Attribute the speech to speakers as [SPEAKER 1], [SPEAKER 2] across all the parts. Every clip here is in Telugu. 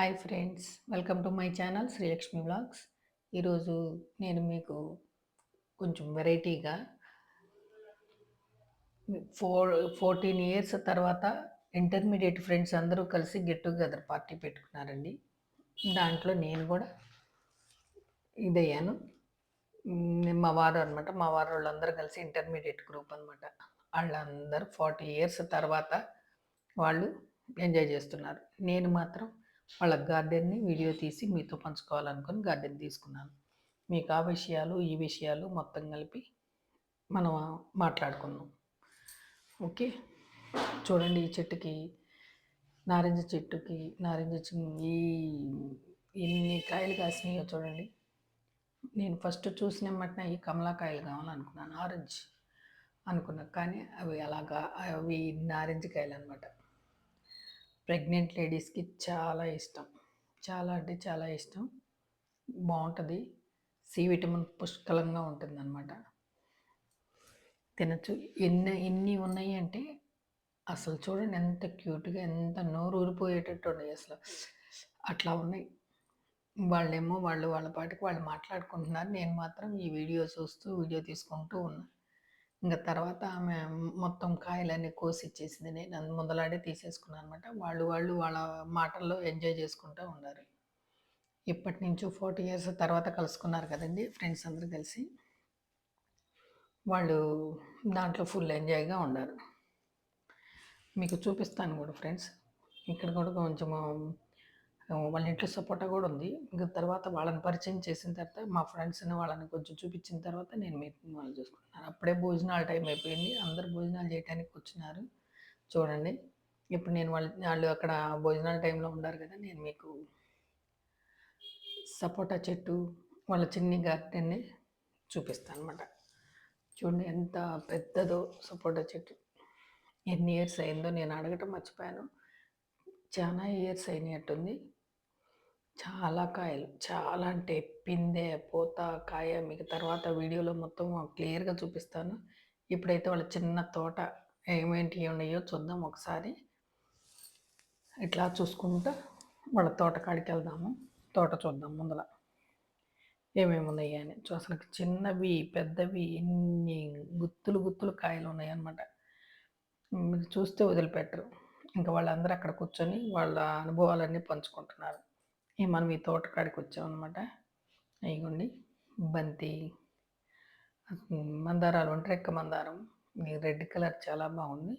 [SPEAKER 1] Hi friends welcome to my channel Sreelakshmi vlogs ఈరోజు నేను మీకు కొంచెం వెరైటీగా ఫోర్ ఫోర్టీన్ ఇయర్స్ తర్వాత ఇంటర్మీడియట్ ఫ్రెండ్స్ అందరూ కలిసి గెట్ టుగెదర్ పార్టీ పెట్టుకున్నారండి. దాంట్లో నేను కూడా ఇదయ్యాను. మా వారు అనమాట మా వారు వాళ్ళందరూ కలిసి ఇంటర్మీడియట్ గ్రూప్ అనమాట వాళ్ళందరూ ఫార్టీ ఇయర్స్ తర్వాత వాళ్ళు ఎంజాయ్ చేస్తున్నారు. నేను మాత్రం వాళ్ళ గార్డెన్ని వీడియో తీసి మీతో పంచుకోవాలనుకుని గార్డెన్ తీసుకున్నాను. మీకు ఆ విషయాలు ఈ విషయాలు మొత్తం కలిపి మనం మాట్లాడుకుందాం. ఓకే? చూడండి ఈ చెట్టుకి నారింజ చెట్టుకి నారింజ ఈ ఎన్ని కాయలు కాసినాయో చూడండి. నేను ఫస్ట్ చూసిన మట్టిన ఈ కమలాకాయలు కావాలనుకున్నాను ఆరెంజ్ అనుకున్నా. కానీ అవి అలాగా అవి నారింజ కాయలు అనమాట ప్రెగ్నెంట్ లేడీస్కి చాలా ఇష్టం. చాలా అంటే చాలా ఇష్టం. బాగుంటుంది సి విటమిన్ పుష్కలంగా ఉంటుందన్నమాట. తినచ్చు. ఎన్ని ఎన్ని ఉన్నాయి అంటే అసలు చూడండి ఎంత క్యూట్గా ఎంత నోరు ఊరిపోయేటట్టు ఉన్నాయి అసలు. అట్లా ఉన్నాయి. వాళ్ళేమో వాళ్ళు వాళ్ళ పాటికి వాళ్ళు మాట్లాడుకుంటున్నారు. నేను మాత్రం ఈ వీడియో చూస్తూ వీడియో తీసుకుంటూ ఉన్నాను ఇంకా తర్వాత ఆమె మొత్తం కాయలన్నీ కోసి ఇచ్చేసింది నేను ముందలాడే తీసేసుకున్నాను అనమాట వాళ్ళు వాళ్ళు వాళ్ళ మాటల్లో ఎంజాయ్ చేసుకుంటూ ఉన్నారు ఇప్పటి నుంచి ఫార్టీ ఇయర్స్ తర్వాత కలుసుకున్నారు కదండి ఫ్రెండ్స్ అందరూ కలిసి. వాళ్ళు దాంట్లో ఫుల్ ఎంజాయ్గా ఉన్నారు మీకు చూపిస్తాను కూడా ఫ్రెండ్స్. ఇక్కడ కూడా కొంచెము వాళ్ళ ఇంట్లో సపోటా కూడా ఉంది. ఇంకా తర్వాత వాళ్ళని పరిచయం చేసిన తర్వాత మా ఫ్రెండ్స్ని వాళ్ళని కొంచెం చూపించిన తర్వాత నేను మీటింగ్ వాళ్ళు చూసుకున్నాను అప్పుడే భోజనాలు టైం అయిపోయింది. అందరు భోజనాలు చేయడానికి వచ్చినారు. చూడండి. ఇప్పుడు నేను వాళ్ళు వాళ్ళు అక్కడ భోజనాల టైంలో ఉన్నారు కదా నేను మీకు సపోటా చెట్టు వాళ్ళ చిన్ని గార్డెన్ని చూపిస్తాను అనమాట చూడండి ఎంత పెద్దదో సపోటా చెట్టు. ఎన్ని ఇయర్స్ అయిందో నేను అడగటం మర్చిపోయాను. చాలా ఇయర్స్ అయినట్టుంది. చాలా కాయలు. చాలా అంటే పిందె పూత కాయ మీకు తర్వాత వీడియోలో మొత్తం క్లియర్గా చూపిస్తాను. ఇప్పుడైతే వాళ్ళ చిన్న తోట ఏమేంటి ఉన్నాయో చూద్దాం ఒకసారి. ఇట్లా చూసుకుంటా వాళ్ళ తోట కాడికి వెళ్దాము. తోట చూద్దాం ముందల. ఏమేమి ఉన్నాయి అని. చూ- అసలు చిన్నవి పెద్దవి ఎన్ని గుత్తులు గుత్తులు కాయలు ఉన్నాయి మీరు చూస్తే వదిలిపెట్టరు. ఇంకా వాళ్ళందరూ అక్కడ కూర్చొని వాళ్ళ అనుభవాలన్నీ పంచుకుంటున్నారు. మనం ఈ తోటకాడికి వచ్చామన్నమాట. ఇగోండి బంతి మందారాలు మందారాలు ఒంటరెక్క మందారం. ఈ రెడ్ కలర్ చాలా బాగుంది.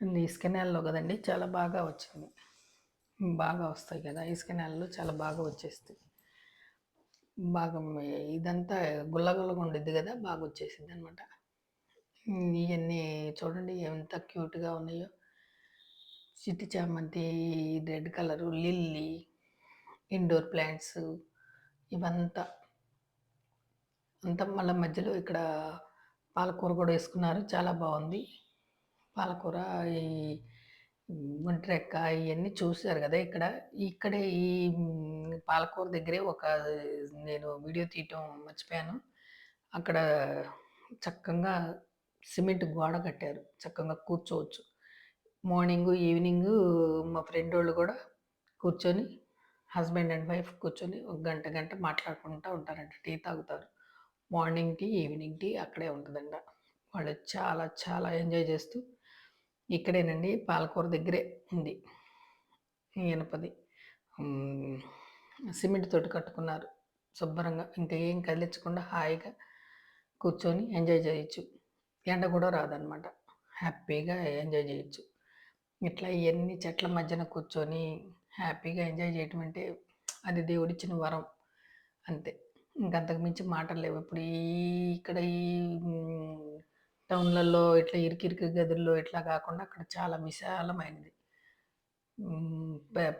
[SPEAKER 1] అండ్ ఇసుక నేలలో కదండి చాలా బాగా వచ్చింది బాగా వస్తాయి కదా ఇసుక నేలలో చాలా బాగా వచ్చేస్తాయి. బాగా ఇదంతా గుల్లగుల్లగా ఉండిద్ది కదా బాగా వచ్చేసింది అనమాట ఇవన్నీ చూడండి ఎంత క్యూట్గా ఉన్నాయో. చిట్టి చామంతి red colour lily indoor plants ఇవంతా. అంతా మళ్ళీ మధ్యలో ఇక్కడ పాలకూర కూడా వేసుకున్నారు. చాలా బాగుంది. పాలకూర ఈ ఒంటిరెక్క ఇవన్నీ చూశారు కదా ఇక్కడ. ఇక్కడే ఈ పాలకూర దగ్గరే ఒక నేను వీడియో తీయటం మర్చిపోయాను. అక్కడ చక్కగా సిమెంట్ గోడ కట్టారు. చక్కగా కూర్చోవచ్చు. మార్నింగ్ ఈవినింగ్ మా ఫ్రెండ్ వాళ్ళు కూడా కూర్చొని హస్బెండ్ అండ్ వైఫ్ కూర్చొని ఒక గంట గంట మాట్లాడుకుంటూ ఉంటారంట. టీ తాగుతారు. మార్నింగ్ టీ ఈవినింగ్ టీ అక్కడే ఉంటుందంట. వాళ్ళు చాలా చాలా ఎంజాయ్ చేస్తూ ఇక్కడేనండి. పాలకూర దగ్గరే ఉంది. ఇనపది సిమెంట్ తోటి కట్టుకున్నారు. శుభ్రంగా. ఇంకా ఏం కదిలించకుండా హాయిగా కూర్చొని ఎంజాయ్ చేయొచ్చు. ఎండ కూడా రాదనమాట. హ్యాపీగా ఎంజాయ్ చేయొచ్చు. ఇట్లా ఇవన్నీ చెట్ల మధ్యన కూర్చొని హ్యాపీగా ఎంజాయ్ చేయటం అంటే అది దేవుడిచ్చిన వరం. అంతే. ఇంకంతకు మించి మాటలు లేవు. ఇప్పుడు ఈ ఇక్కడ ఈ టౌన్లలో ఇట్లా ఇరికిరికి గదుల్లో ఇట్లా కాకుండా అక్కడ చాలా విశాలమైనది.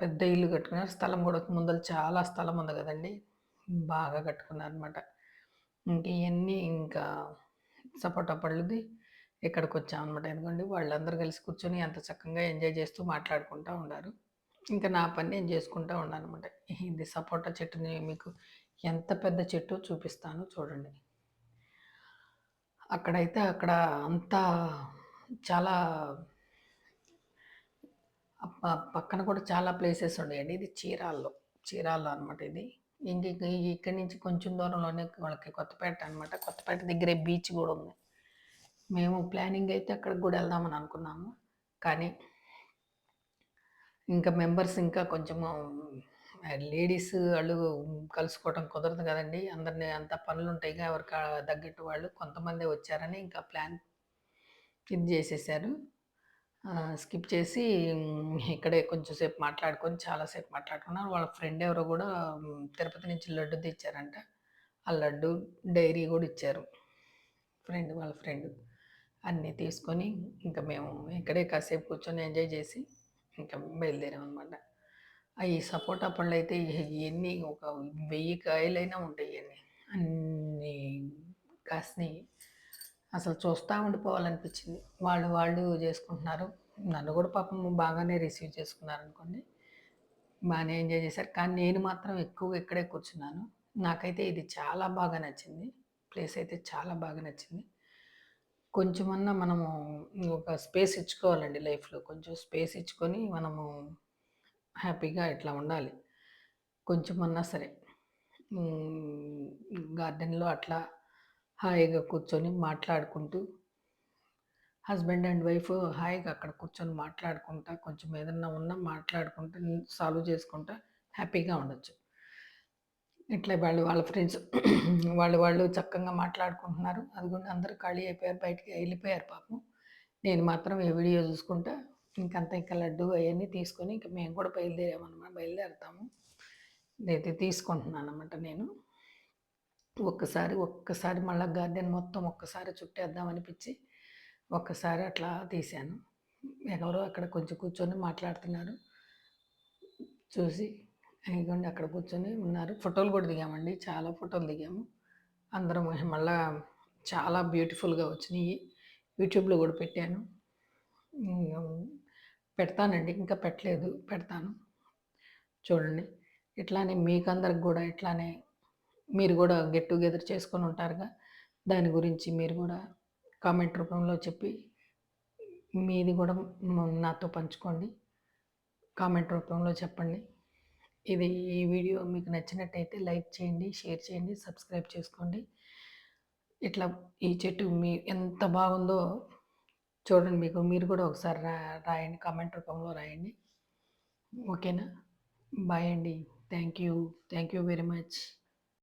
[SPEAKER 1] పెద్ద ఇల్లు కట్టుకున్నారు. స్థలం కూడా ముందర చాలా స్థలం ఉంది కదండి. బాగా కట్టుకున్నారు అనమాట ఇంక ఇవన్నీ ఇంకా సపోటా పళ్ళుది ఇక్కడికి వచ్చామన్నమాట ఎందుకంటే వాళ్ళందరూ కలిసి కూర్చొని అంత చక్కగా ఎంజాయ్ చేస్తూ మాట్లాడుకుంటూ ఉన్నారు ఇంకా నా పని నేను చేసుకుంటూ ఉన్నాను అనమాట ఇది సపోటా చెట్టుని మీకు ఎంత పెద్ద చెట్టు చూపిస్తాను చూడండి అక్కడైతే అక్కడ అంతా చాలా పక్కన కూడా చాలా ప్లేసెస్ ఉన్నాయండి. ఇది చీరాల్లో. చీరాల్లో అనమాట ఇది. ఇంక ఇక్కడి నుంచి కొంచెం దూరంలోనే వాళ్ళకి కొత్తపేట అనమాట. కొత్తపేట దగ్గరే బీచ్ కూడా ఉంది. మేము ప్లానింగ్ అయితే అక్కడికి కూడా వెళ్దామని అనుకున్నాము. కానీ ఇంకా మెంబర్స్ ఇంకా కొంచెము లేడీస్ ఆళ్ళు కలుసుకోవటం కుదరదు గదండీ! అందరిని అంత పనులుంటాయిగా ఎవరికి ఆహ్, తగ్గట్టు వాళ్ళు. కొంతమందే వచ్చారని ఇంకా ప్లాన్ ఇది చేసేసారు ఆహ్, స్కిప్ చేసి హ్మ్, ఇక్కడే కొంచెం సేపు మాట్లాడుకొని చాలా సేపు వాళ్ళ ఫ్రెండ్ ఎవరో గూడా హ్మ్, తిరుపతి నుంచి లడ్డు తెచ్చారంట. ఆ లడ్డు, డైరీ గూడా ఇచ్చారు. ఫ్రెండ్ వాళ్ళ ఫ్రెండ్. అన్నీ తీసుకొని ఇంక మేము ఇక్కడే కాసేపు కూర్చొని ఎంజాయ్ జేసి ఇంకా బయలుదేరామనమాట. అనమాట ఈ సపోటా పళ్ళైతే ఎన్ని ఒక వెయ్యి కాయలైనా ఉంటాయి అన్ని అన్నీ కాసినియి. అసలు చూస్తూ ఉండిపోవాలనిపించింది. వాళ్ళు వాళ్ళు చేసుకుంటున్నారు నన్ను కూడా పాపం బాగానే రిసీవ్ చేసుకున్నారు అనుకోండి బాగానే ఎంజాయ్ చేశారు. కానీ నేను మాత్రం ఎక్కువగా ఇక్కడే కూర్చున్నాను. నాకైతే ఇది చాలా బాగా నచ్చింది. ప్లేస్ అయితే చాలా బాగా నచ్చింది. కొంచెమన్నా మనము ఒక స్పేస్ ఇచ్చుకోవాలండి లైఫ్‌లో. కొంచెం స్పేస్ ఇచ్చుకొని మనము హ్యాపీగా ఇట్లా ఉండాలి. కొంచెమన్నా సరే. గార్డెన్‌లో అట్లా హాయిగా కూర్చొని మాట్లాడుకుంటూ హస్బెండ్ అండ్ వైఫ్ హాయిగా అక్కడ కూర్చొని మాట్లాడుకుంటా, కొంచెం ఏదన్నా ఉన్నా మాట్లాడుకుంటూ సాల్వ్ చేసుకుంటా హ్యాపీగా ఉండొచ్చు. ఇట్లా వాళ్ళు వాళ్ళ ఫ్రెండ్స్ వాళ్ళు వాళ్ళు చక్కగా మాట్లాడుకుంటున్నారు. అది కూడా అందరూ ఖాళీ అయిపోయారు. బయటికి వెళ్ళిపోయారు పాపం. నేను మాత్రం ఈ వీడియో చూసుకుంటా ఇంకంతా ఇంకా లడ్డు అవన్నీ తీసుకొని ఇంకా మేము కూడా బయలుదేరామనమాట. బయలుదేరుతాము. తీసుకుంటున్నాను అనమాట నేను. ఒక్కసారి, ఒక్కసారి మళ్ళా గార్డెన్ మొత్తం ఒక్కసారి చుట్టేద్దాం అనిపించి ఒక్కసారి అట్లా తీశాను. ఎవరో అక్కడ కొంచెం కూర్చొని మాట్లాడుతున్నారు. చూసి ఇదిగోండి అక్కడ కూర్చొని ఉన్నారు. ఫోటోలు కూడా దిగామండి. చాలా ఫోటోలు దిగాము. అందరం మళ్ళా చాలా బ్యూటిఫుల్‌గా వచ్చినాయి యూట్యూబ్‌లో కూడా పెట్టాను. పెడతానండి. ఇంకా పెట్టలేదు. పెడతాను. చూడండి. ఇట్లానే మీకందరికి కూడా ఇట్లానే మీరు కూడా గెట్ టుగెదర్ చేసుకొని ఉంటారుగా. దాని గురించి మీరు కూడా కామెంట్ రూపంలో చెప్పి మీది కూడా నాతో పంచుకోండి. కామెంట్ రూపంలో చెప్పండి. ఇది ఈ వీడియో మీకు నచ్చినట్టయితే లైక్ చేయండి, షేర్ చేయండి, సబ్స్క్రైబ్ చేసుకోండి. ఇట్లా ఈ చెట్టు మీ ఎంత బాగుందో చూడండి. మీకు మీరు కూడా ఒకసారి రా రాయండి. కామెంట్ రూపంలో రాయండి. ఓకేనా? బాయ్ అండి. Thank you. Thank you very much.